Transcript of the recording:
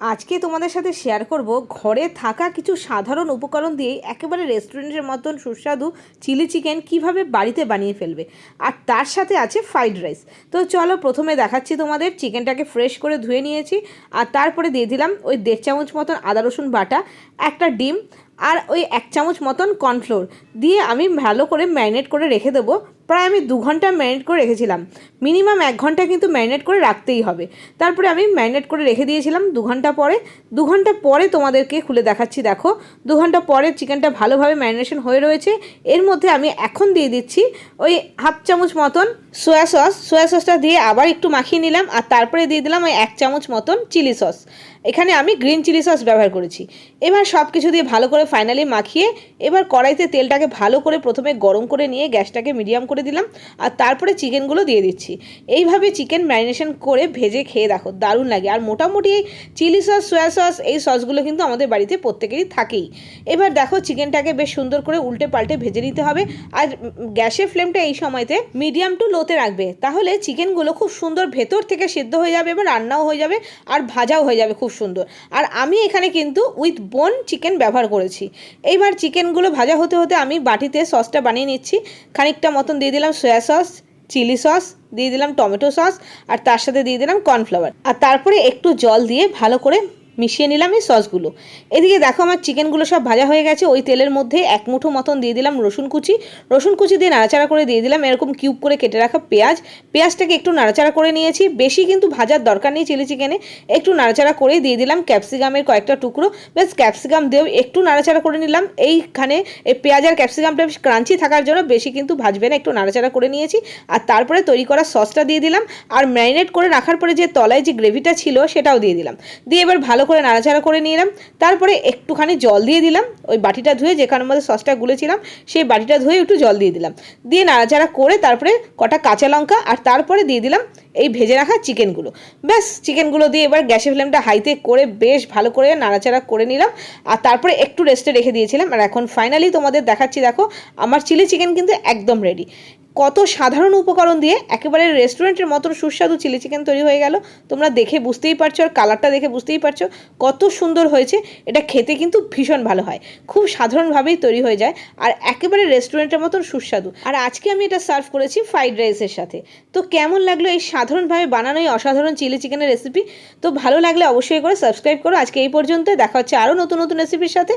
আজকে তোমাদের সাথে শেয়ার করব, ঘরে থাকা কিছু সাধারণ উপকরণ দিয়ে একেবারে রেস্টুরেন্টের মতন সুস্বাদু চিলি চিকেন কীভাবে বাড়িতে বানিয়ে ফেলবে। আর তার সাথে আছে ফ্রাইড রাইস তো চলো প্রথমে দেখাচ্ছি তোমাদের চিকেনটাকে ফ্রেশ করে ধুয়ে নিয়েছি। আর তারপরে দিয়ে দিলাম ওই দেড় চামচ মতন আদা রসুন বাটা, একটা ডিম আর ওই এক চামচ মতন কর্নফ্লোর দিয়ে আমি ভালো করে ম্যারিনেট করে রেখে দেবো। প্রায় আমি দু ঘণ্টা ম্যারিনেট করে রেখেছিলাম। মিনিমাম এক ঘণ্টা কিন্তু ম্যারিনেট করে রাখতেই হবে। তারপরে আমি ম্যারিনেট করে রেখে দিয়েছিলাম দু ঘণ্টা পরে। দু ঘণ্টা পরে তোমাদেরকে খুলে দেখাচ্ছি, দেখো। দু ঘণ্টা পরে চিকেনটা ভালোভাবে ম্যারিনেশন হয়ে রয়েছে। এর মধ্যে আমি এখন দিয়ে দিচ্ছি ওই হাফ চামচ মতন সোয়া সস। সোয়া সসটা দিয়ে আবার একটু মাখিয়ে নিলাম আর তারপরে দিয়ে দিলাম ওই এক চামচ মতন চিলি সস। এখানে আমি গ্রিন চিলি সস ব্যবহার করেছি। এবার সব কিছু দিয়ে ভালো করে ফাইনালি মাখিয়ে এবার কড়াইতে তেলটাকে ভালো করে প্রথমে গরম করে নিয়ে গ্যাসটাকে মিডিয়াম করে দিলাম আর তারপরে চিকেনগুলো দিয়ে দিচ্ছি। এইভাবে চিকেন ম্যারিনেশন করে ভেজে খেয়ে দেখো, দারুণ লাগে। আর মোটামুটি চিলি সস সয়া সস এই সসগুলো কিন্তু আমাদের বাড়িতে প্রত্যেকেরই থাকেই। এবার দেখো চিকেনটাকে বেশ সুন্দর করে উল্টে পাল্টে ভেজে নিতে হবে। আর গ্যাসের ফ্লেমটা এই সময়তে মিডিয়াম টু লোতে রাখবে। তাহলে চিকেনগুলো খুব সুন্দর ভেতর থেকে সিদ্ধ হয়ে যাবে এবার রান্নাও হয়ে যাবে আর ভাজাও হয়ে যাবে খুব সুন্দর। আর আমি এখানে কিন্তু উইথ বোন চিকেন ব্যবহার করেছি। এইবার চিকেনগুলো ভাজা হতে হতে আমি বাটিতে সসটা বানিয়ে নিচ্ছি। খানিকটা মতন দিয়ে দিলাম সয়া সস, চিলি সস, দিয়ে দিলাম টমেটো সস, আর তার সাথে দিয়ে দিলাম কর্নফ্লাওয়ার। আর তারপরে একটু জল দিয়ে ভালো করে মিশিয়ে নিলাম এই সসগুলো। এদিকে দেখো আমার চিকেনগুলো সব ভাজা হয়ে গেছে। ওই তেলের মধ্যে এক মুঠো মতন দিয়ে দিলাম রসুন কুচি। রসুন কুচি দিয়ে নাড়াচাড়া করে দিয়ে দিলাম এরকম কিউব করে কেটে রাখা পেঁয়াজ। পেঁয়াজটাকে একটু নাড়াচাড়া করে নিয়েছি। বেশি কিন্তু ভাজার দরকার নেই চিলি চিকেনে। একটু নাড়াচাড়া করেই দিয়ে দিলাম ক্যাপসিকামের কয়েকটা টুকরো। বেশ ক্যাপসিকাম দিয়েও একটু নাড়াচাড়া করে নিলাম। এইখানে এই পেঁয়াজ আর ক্যাপসিকামটা বেশ ক্রাঞ্চি থাকার জন্য বেশি কিন্তু ভাজবে না, একটু নাড়াচাড়া করে নিয়েছি। আর তারপরে তৈরি করা সসটা দিয়ে দিলাম। আর ম্যারিনেট করে রাখার পরে যে তলায় যে গ্রেভিটা ছিল সেটাও দিয়ে দিলাম। দিয়ে এবার ভালো করে নাড়াচাড়া করে নিলাম। তারপরে একটুখানি জল দিয়ে দিলাম। ওই বাটিটা ধুয়ে যেখানের মধ্যে সসটা গুলেছিলাম, সেই বাটিটা ধুয়ে একটু জল দিয়ে দিলাম। দিয়ে নাড়াচাড়া করে তারপরে কটা কাঁচা লঙ্কা আর তারপরে দিয়ে দিলাম এই ভেজে রাখা চিকেনগুলো। ব্যাস, চিকেনগুলো দিয়ে এবার গ্যাসের ফ্লেমটা হাইতে করে বেশ ভালো করে নাড়াচাড়া করে নিলাম। আর তারপরে একটু রেস্টে রেখে দিয়েছিলাম। আর এখন ফাইনালি তোমাদের দেখাচ্ছি, দেখো, আমার চিলি চিকেন কিন্তু একদম রেডি কত সাধারণ উপকরণ দিয়ে একেবারে রেস্টুরেন্টের মতন সুস্বাদু চিলি চিকেন তৈরি হয়ে গেল। তোমরা দেখে বুঝতেই পারছ আর কালারটা দেখে বুঝতেই পারছ কত সুন্দর হয়েছে। এটা খেতে কিন্তু ভীষণ ভালো হয়। খুব সাধারণভাবেই তৈরি হয়ে যায় আর একেবারে রেস্টুরেন্টের মতন সুস্বাদু। আর আজকে আমি এটা সার্ভ করেছি ফ্রাইড রাইসের সাথে। তো কেমন লাগল এই সাধারণভাবে বানানো এই অসাধারণ চিলি চিকেনের রেসিপি তো ভালো লাগলে অবশ্যই করে সাবস্ক্রাইব করো। আজকে এই পর্যন্ত দেখা হচ্ছে আরও নতুন নতুন রেসিপির সাথে।